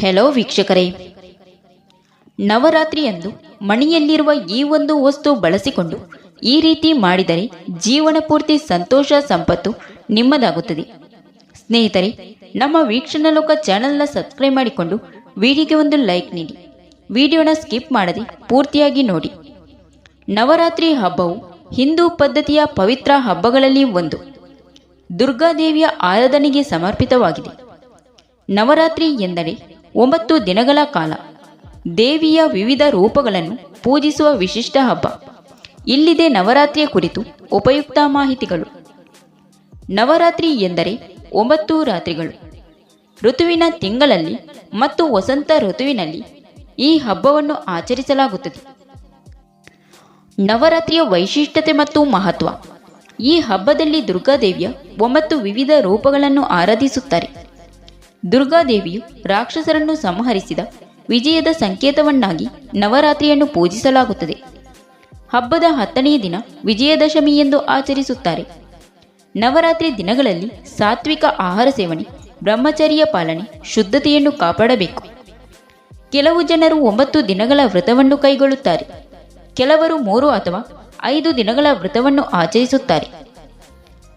Hello ವೀಕ್ಷಕರೇ. ನವರಾತ್ರಿಯಂದು ಮಣಿಯಲ್ಲಿರುವ ಈ ಒಂದು ವಸ್ತು ಬಳಸಿಕೊಂಡು ಈ ರೀತಿ ಮಾಡಿದರೆ ಜೀವನ ಪೂರ್ತಿ ಸಂತೋಷ, ಸಂಪತ್ತು ನಿಮ್ಮದಾಗುತ್ತದೆ. ಸ್ನೇಹಿತರೆ, ನಮ್ಮ ವೀಕ್ಷಣ ಲೋಕ ಚಾನೆಲ್ನ ಸಬ್ಸ್ಕ್ರೈಬ್ ಮಾಡಿಕೊಂಡು ವಿಡಿಯೋಗೆ ಒಂದು ಲೈಕ್ ನೀಡಿ. ವಿಡಿಯೋನ ಸ್ಕಿಪ್ ಮಾಡದೆ ಪೂರ್ತಿಯಾಗಿ ನೋಡಿ. ನವರಾತ್ರಿ ಹಬ್ಬವು ಹಿಂದೂ ಪದ್ಧತಿಯ ಪವಿತ್ರ ಹಬ್ಬಗಳಲ್ಲಿ ಒಂದು. ದುರ್ಗಾದೇವಿಯ ಆರಾಧನೆಗೆ ಸಮರ್ಪಿತವಾಗಿದೆ. ನವರಾತ್ರಿ ಎಂದರೆ ಒಂಬತ್ತು ದಿನಗಳ ಕಾಲ. ದೇವಿಯ ವಿವಿಧ ರೂಪಗಳನ್ನು ಪೂಜಿಸುವ ವಿಶಿಷ್ಟ ಹಬ್ಬ. ಇಲ್ಲಿದೆ ನವರಾತ್ರಿಯ ಕುರಿತು ಉಪಯುಕ್ತ ಮಾಹಿತಿಗಳು. ನವರಾತ್ರಿ ಎಂದರೆ ಒಂಬತ್ತು ರಾತ್ರಿಗಳು. ಋತುವಿನ ತಿಂಗಳಲ್ಲಿ ಮತ್ತು ವಸಂತ ಋತುವಿನಲ್ಲಿ ಈ ಹಬ್ಬವನ್ನು ಆಚರಿಸಲಾಗುತ್ತದೆ. ನವರಾತ್ರಿಯ ವೈಶಿಷ್ಟ್ಯತೆ ಮತ್ತು ಮಹತ್ವ. ಈ ಹಬ್ಬದಲ್ಲಿ ದುರ್ಗಾದೇವಿಯ ಒಂಬತ್ತು ವಿವಿಧ ರೂಪಗಳನ್ನು ಆರಾಧಿಸುತ್ತಾರೆ. ದುರ್ಗಾದೇವಿಯು ರಾಕ್ಷಸರನ್ನು ಸಂಹರಿಸಿದ ವಿಜಯದ ಸಂಕೇತವನ್ನಾಗಿ ನವರಾತ್ರಿಯನ್ನು ಪೂಜಿಸಲಾಗುತ್ತದೆ. ಹಬ್ಬದ ಹತ್ತನೆಯ ದಿನ ವಿಜಯದಶಮಿ ಎಂದು ಆಚರಿಸುತ್ತಾರೆ. ನವರಾತ್ರಿ ದಿನಗಳಲ್ಲಿ ಸಾತ್ವಿಕ ಆಹಾರ ಸೇವನೆ, ಬ್ರಹ್ಮಚರ್ಯ ಪಾಲನೆ, ಶುದ್ಧತೆಯನ್ನು ಕಾಪಾಡಬೇಕು. ಕೆಲವು ಜನರು ಒಂಬತ್ತು ದಿನಗಳ ವ್ರತವನ್ನು ಕೈಗೊಳ್ಳುತ್ತಾರೆ. ಕೆಲವರು ಮೂರು ಅಥವಾ ಐದು ದಿನಗಳ ವ್ರತವನ್ನು ಆಚರಿಸುತ್ತಾರೆ.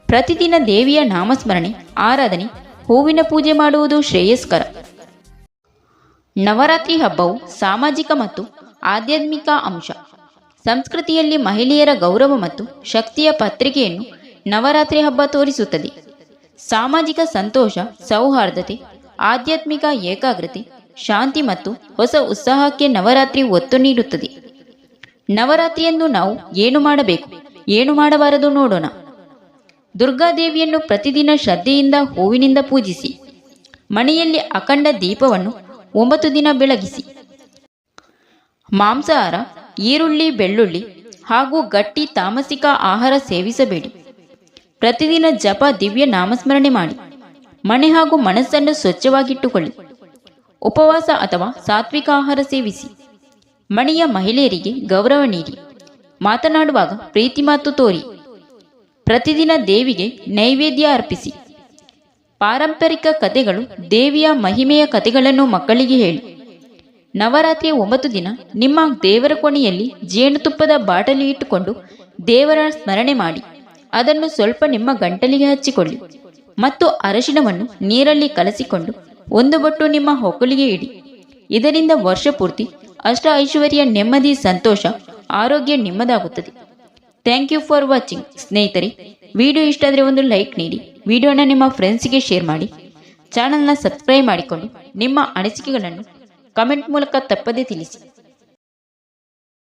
ಪ್ರತಿದಿನ ದೇವಿಯ ನಾಮಸ್ಮರಣೆ, ಆರಾಧನೆ ಹೂವಿನ ಪೂಜೆ ಮಾಡುವುದು ಶ್ರೇಯಸ್ಕರ. ನವರಾತ್ರಿ ಹಬ್ಬವು ಸಾಮಾಜಿಕ ಮತ್ತು ಆಧ್ಯಾತ್ಮಿಕ ಅಂಶ. ಸಂಸ್ಕೃತಿಯಲ್ಲಿ ಮಹಿಳೆಯರ ಗೌರವ ಮತ್ತು ಶಕ್ತಿಯ ಪತ್ರಿಕೆಯನ್ನು ನವರಾತ್ರಿ ಹಬ್ಬ ತೋರಿಸುತ್ತದೆ. ಸಾಮಾಜಿಕ ಸಂತೋಷ, ಸೌಹಾರ್ದತೆ, ಆಧ್ಯಾತ್ಮಿಕ ಏಕಾಗ್ರತೆ, ಶಾಂತಿ ಮತ್ತು ಹೊಸ ಉತ್ಸಾಹಕ್ಕೆ ನವರಾತ್ರಿ ಒತ್ತು ನೀಡುತ್ತದೆ. ನವರಾತ್ರಿಯನ್ನು ನಾವು ಏನು ಮಾಡಬೇಕು? ಏನು ಮಾಡಬಾರದು ನೋಡೋಣ. ದುರ್ಗಾದೇವಿಯನ್ನು ಪ್ರತಿದಿನ ಶ್ರದ್ಧೆಯಿಂದ ಹೂವಿನಿಂದ ಪೂಜಿಸಿ, ಮನೆಯಲ್ಲಿ ಅಖಂಡ ದೀಪವನ್ನು ಒಂಬತ್ತು ದಿನ ಬೆಳಗಿಸಿ. ಮಾಂಸಾಹಾರ, ಈರುಳ್ಳಿ, ಬೆಳ್ಳುಳ್ಳಿ ಹಾಗೂ ಗಟ್ಟಿ ತಾಮಸಿಕ ಆಹಾರ ಸೇವಿಸಬೇಡಿ. ಪ್ರತಿದಿನ ಜಪ, ದಿವ್ಯ ನಾಮಸ್ಮರಣೆ ಮಾಡಿ, ಮನೆ ಹಾಗೂ ಮನಸ್ಸನ್ನು ಸ್ವಚ್ಛವಾಗಿಟ್ಟುಕೊಳ್ಳಿ. ಉಪವಾಸ ಅಥವಾ ಸಾತ್ವಿಕ ಆಹಾರ ಸೇವಿಸಿ, ಮನೆಯ ಮಹಿಳೆಯರಿಗೆ ಗೌರವ ನೀಡಿ, ಮಾತನಾಡುವಾಗ ಪ್ರೀತಿ ಮಾತು ತೋರಿ. ಪ್ರತಿದಿನ ದೇವಿಗೆ ನೈವೇದ್ಯ ಅರ್ಪಿಸಿ. ಪಾರಂಪರಿಕ ಕಥೆಗಳು ದೇವಿಯ ಮಹಿಮೆಯ ಕಥೆಗಳನ್ನು ಮಕ್ಕಳಿಗೆ ಹೇಳಿ. ನವರಾತ್ರಿಯ ಒಂಬತ್ತು ದಿನ ನಿಮ್ಮ ದೇವರ ಕೋಣೆಯಲ್ಲಿ ಜೇನುತುಪ್ಪದ ಬಾಟಲಿ ಇಟ್ಟುಕೊಂಡು ದೇವರ ಸ್ಮರಣೆ ಮಾಡಿ. ಅದನ್ನು ಸ್ವಲ್ಪ ನಿಮ್ಮ ಗಂಟಲಿಗೆ ಹಚ್ಚಿಕೊಳ್ಳಿ. ಮತ್ತು ಅರಶಿನವನ್ನು ನೀರಲ್ಲಿ ಕಲಸಿಕೊಂಡು ಒಂದು ಬೊಟ್ಟು ನಿಮ್ಮ ಹೊಕ್ಕಲಿಗೆ ಇಡಿ. ಇದರಿಂದ ವರ್ಷ ಪೂರ್ತಿ ಅಷ್ಟ ಐಶ್ವರ್ಯ, ನೆಮ್ಮದಿ, ಸಂತೋಷ, ಆರೋಗ್ಯ ನಿಮ್ಮದಾಗುತ್ತದೆ. ಥ್ಯಾಂಕ್ ಯು ಫಾರ್ ವಾಚಿಂಗ್ ಸ್ನೇಹಿತರೆ ವಿಡಿಯೋ ಇಷ್ಟ ಆದರೆ ಒಂದು ಲೈಕ್ ನೀಡಿ. ವಿಡಿಯೋನ ನಿಮ್ಮ ಫ್ರೆಂಡ್ಸಿಗೆ ಶೇರ್ ಮಾಡಿ. ಚಾನಲ್ನ ಸಬ್ಸ್ಕ್ರೈಬ್ ಮಾಡಿಕೊಂಡು ನಿಮ್ಮ ಅನಿಸಿಕೆಗಳನ್ನು ಕಮೆಂಟ್ ಮೂಲಕ ತಪ್ಪದೇ ತಿಳಿಸಿ.